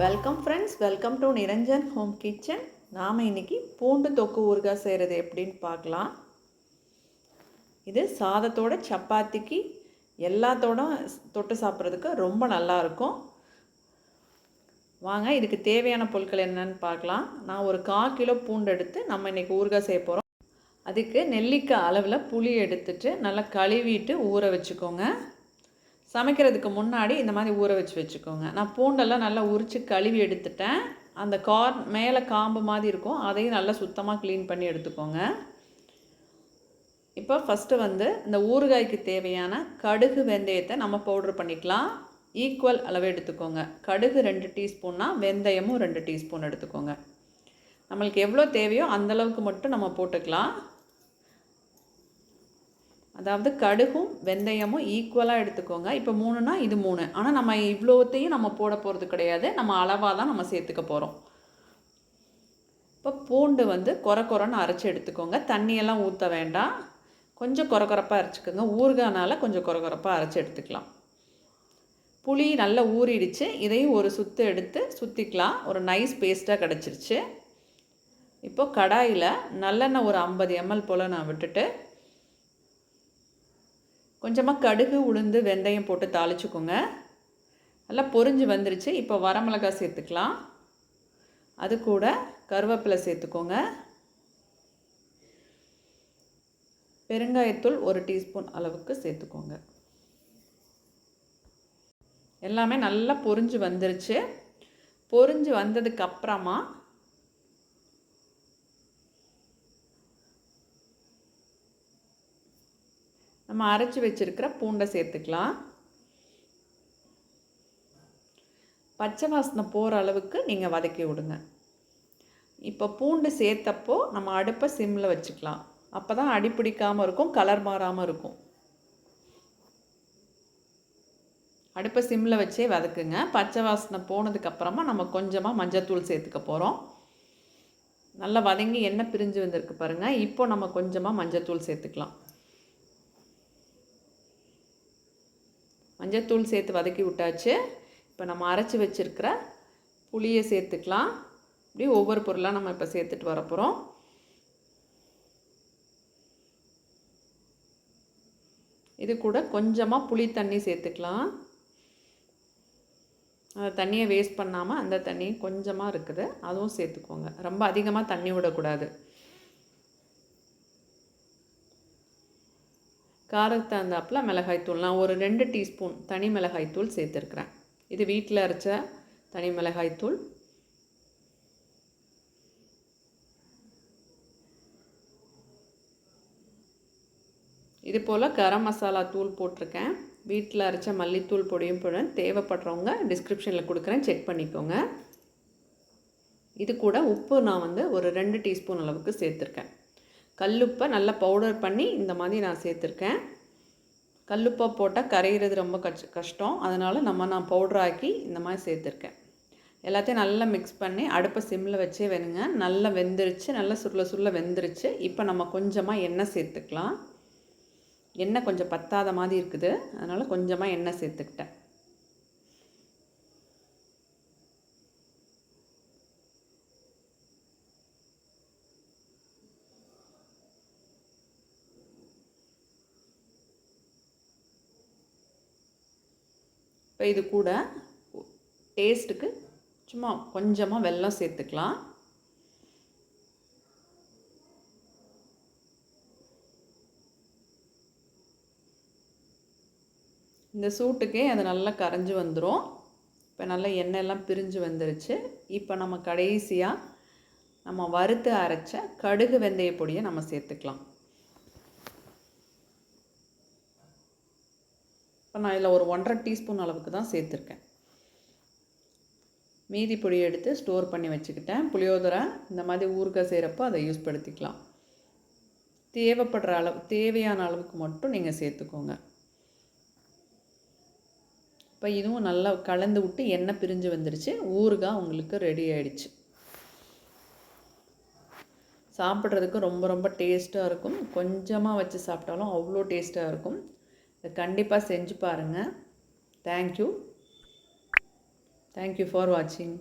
Welcome friends welcome to Niranjan home kitchen நாம் இன்றைக்கி பூண்டு தொக்கு ஊறுகாய் செய்கிறது எப்படின்னு பார்க்கலாம். இது சாதத்தோட சப்பாத்திக்கு எல்லாத்தோட தொட்டு சாப்பிட்றதுக்கு ரொம்ப நல்லாயிருக்கும் வாங்க இதுக்கு தேவையான பொருட்கள் என்னன்னு பார்க்கலாம். நான் ஒரு கால் கிலோ பூண்டு எடுத்து நம்ம இன்றைக்கி ஊறுகாய் செய்ய போகிறோம் அதுக்கு நெல்லிக்காய் அளவில் புளி எடுத்துட்டு நல்லா கழுவிட்டு ஊற வச்சுக்கோங்க. சமைக்கிறதுக்கு முன்னாடி இந்த மாதிரி ஊற வச்சு வச்சுக்கோங்க. நான் பூண்டெல்லாம் நல்லா உரித்து கழுவி எடுத்துட்டேன். அந்த கார் மேலே காம்பு மாதிரி இருக்கும். அதையும் நல்லா சுத்தமாக க்ளீன் பண்ணி எடுத்துக்கோங்க. இப்போ ஃபஸ்ட்டு வந்து இந்த ஊறுகாய்க்கு தேவையான கடுகு வெந்தயத்தை நம்ம பவுட்ரு பண்ணிக்கலாம். ஈக்குவல் அளவு எடுத்துக்கோங்க. கடுகு ரெண்டு டீஸ்பூன்னா வெந்தயமும் ரெண்டு டீஸ்பூன் எடுத்துக்கோங்க. நம்மளுக்கு எவ்வளோ தேவையோ அந்தளவுக்கு மட்டும் நம்ம போட்டுக்கலாம். அதாவது கடுகும் வெந்தயமும் ஈக்குவலாக எடுத்துக்கோங்க. இப்போ மூணுனா இது மூணு. ஆனால் நம்ம இவ்வளோத்தையும் நம்ம போட போகிறது கிடையாது. நம்ம அளவாக தான் நம்ம சேர்த்துக்க போகிறோம் இப்போ பூண்டு வந்து குறை குறைன்னு அரைச்சி எடுத்துக்கோங்க. தண்ணியெல்லாம் ஊற்ற வேண்டாம். கொஞ்சம் குறை குறைப்பாக அரைச்சிக்கோங்க. ஊறுகானால் கொஞ்சம் குறை குறைப்பாக அரைச்சி எடுத்துக்கலாம். புளி நல்லா ஊறிடுச்சு. இதையும் ஒரு சுத்து எடுத்து சுற்றிக்கலாம் ஒரு நைஸ் பேஸ்ட்டாக கிடச்சிருச்சு. இப்போ கடாயில் நல்லெண்ணெய் ஒரு ஐம்பது எம்எல் போல் நான் விட்டுட்டு கொஞ்சமாக கடுகு உளுந்து வெந்தயம் போட்டு தாளிச்சுக்கோங்க. நல்லா பொரிஞ்சு வந்துருச்சு. இப்போ வரமிளகாய் சேர்த்துக்கலாம். அது கூட கருவேப்பிலை சேர்த்துக்கோங்க. பெருங்காயத்தூள் ஒரு டீஸ்பூன் அளவுக்கு சேர்த்துக்கோங்க. எல்லாமே நல்லா பொரிஞ்சு வந்துருச்சு. பொரிஞ்சு வந்ததுக்கப்புறமா நம்ம அரைச்சி வச்சுருக்கிற பூண்டை சேர்த்துக்கலாம். பச்சை வாசனை போகிற அளவுக்கு நீங்கள் வதக்கி விடுங்க. இப்போ பூண்டு சேர்த்தப்போ நம்ம அடுப்பை சிம்மில் வச்சுக்கலாம். அப்போ தான் அடி பிடிக்காமல் இருக்கும் கலர் மாறாமல் இருக்கும். அடுப்பை சிம்மில் வச்சே வதக்குங்க. பச்சை வாசனை போனதுக்கப்புறமா நம்ம கொஞ்சமாக மஞ்சத்தூள் சேர்த்துக்க போகிறோம் நல்லா வதங்கி எண்ணெய் பிரிஞ்சு வந்திருக்கு பாருங்கள் இப்போ நம்ம கொஞ்சமாக மஞ்சத்தூள் சேர்த்துக்கலாம். மஞ்சத்தூள் சேர்த்து வதக்கி விட்டாச்சு. இப்போ நம்ம அரைச்சி வச்சுருக்கிற புளியை சேர்த்துக்கலாம். இப்படி ஒவ்வொரு பொருளாக நம்ம இப்போ சேர்த்துட்டு வரப்போகிறோம் இது கூட கொஞ்சமாக புளி தண்ணி சேர்த்துக்கலாம். அந்த தண்ணியை வேஸ்ட் பண்ணாமல் அந்த தண்ணி கொஞ்சமாக இருக்குது. அதுவும் சேர்த்துக்கோங்க. ரொம்ப அதிகமாக தண்ணி விடக்கூடாது. காரத்துக்கு தகுந்தாப்பில் மிளகாய்த்தூள் நான் ஒரு ரெண்டு டீஸ்பூன் தனி மிளகாய்த்தூள் சேர்த்துருக்குறேன். இது வீட்டில் அரைச்ச தனி மிளகாய்த்தூள் இது போல் கரம் மசாலா தூள் போட்டிருக்கேன். வீட்டில் அரைச்ச மல்லித்தூள் பொடியும் போடுறேன் தேவைப்படுறவங்க டிஸ்கிரிப்ஷனில் கொடுக்குறேன். செக் பண்ணிக்கோங்க. இது கூட உப்பு நான் வந்து ஒரு ரெண்டு டீஸ்பூன் அளவுக்கு சேர்த்துருக்கேன். கல்லுப்பை நல்லா பவுடர் பண்ணி இந்த மாதிரி நான் சேர்த்துருக்கேன். கல்லுப்பை போட்டால் கரைகிறது ரொம்ப கஷ் கஷ்டம். அதனால் நம்ம நான் பவுடர் ஆக்கி இந்த மாதிரி சேர்த்துருக்கேன். எல்லாத்தையும் நல்லா மிக்ஸ் பண்ணி அடுப்பை சிம்மில் வச்சே வேணுங்க. நல்லா வெந்துருச்சு. நல்லா சுருள சுருள வெந்துருச்சு. இப்போ நம்ம கொஞ்சமாக எண்ணெய் சேர்த்துக்கலாம். எண்ணெய் கொஞ்சம் பத்தாத மாதிரி இருக்குது. அதனால் கொஞ்சமாக எண்ணெய் சேர்த்துக்கிட்டேன். இப்போ இது கூட டேஸ்ட்டுக்கு சும்மா கொஞ்சமாக வெல்லம் சேர்த்துக்கலாம். இந்த சூட்டுக்கே அது நல்லா கரைஞ்சி வந்துடும் இப்போ நல்லா எண்ணெயெல்லாம் பிரிஞ்சு வந்துருச்சு. இப்போ நம்ம கடைசியாக நம்ம வறுத்து அரைச்ச கடுகு வெந்தய பொடியை நம்ம சேர்த்துக்கலாம். இப்போ நான் இதில் ஒரு ஒன்றரை டீஸ்பூன் அளவுக்கு தான் சேர்த்துருக்கேன். மீதி பொடி எடுத்து ஸ்டோர் பண்ணி வச்சுக்கிட்டேன். புளியோதரை இந்த மாதிரி ஊறுகாய் செய்கிறப்போ அதை யூஸ் படுத்திக்கலாம். தேவைப்படுற அளவு தேவையான அளவுக்கு மட்டும் நீங்கள் சேர்த்துக்கோங்க. இப்போ இதுவும் நல்லா கலந்து விட்டு எண்ணெய் பிரிஞ்சு வந்துருச்சு. ஊறுகாய் உங்களுக்கு ரெடி ஆயிடுச்சு. சாப்பிட்றதுக்கு ரொம்ப ரொம்ப டேஸ்ட்டாக இருக்கும். கொஞ்சமாக வச்சு சாப்பிட்டாலும் அவ்வளோ டேஸ்ட்டாக இருக்கும். இதை கண்டிப்பாக செஞ்சு பாருங்கள் தேங்க்யூ தேங்க்யூ ஃபார் வாட்சிங்